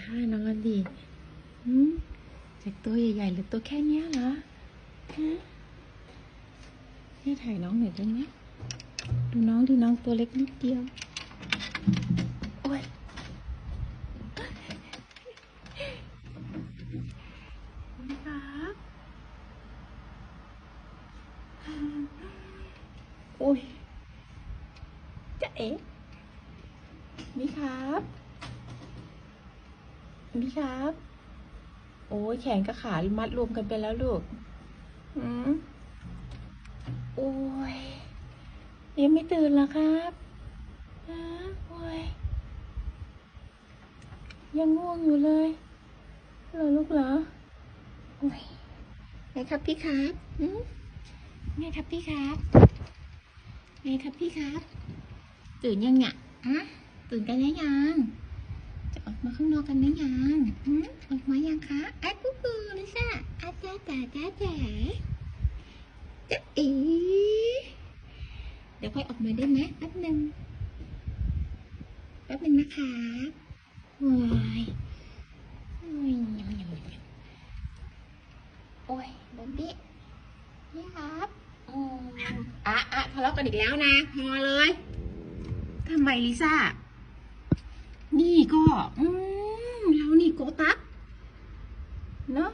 ท่านอนดิจากตัวใหญ่ๆหรือตัวแค่เนี้ยเหรอฮะให้ถ่ายน้องหน่อยได้ไหมดูน้องดิน้องตัวเล็กนิดเดียวโอ้ยครับโอ้ยจะเอ๊ะมีครับ มีครับ โอ้ยแขนกับขามัดรวมกันไปแล้วลูก อืมโอ้ยยังไม่ตื่นเหรอครับฮะโอ้ยยังง่วงอยู่เลยเหรอลูกเหรอโอ้ยไงครับพี่ครับหืมไงครับพี่ครับไงครับพี่ครับ ตื่นยังเนี่ยอะตื่นกันแล้วยัง จะออกมาข้างนอกกันหรือยังหืมออกมายังคะไอะกูกูลิซ่าอาจ้าจ๋าจ้าจ๋าจะอีเดี๋ยวค่อยออกมาได้ไหมแป๊บหนึ่งแป๊บหนึ่งนะคะโอ้ยโอ้ยยำยำยำยำโอ้ยบอบบี้นี่ครับอืมอะอะทะเลาะกันอีกแล้วนะ พอเลยทำไมลิซ่า ก็ อืมเรานี่โกตักเนาะ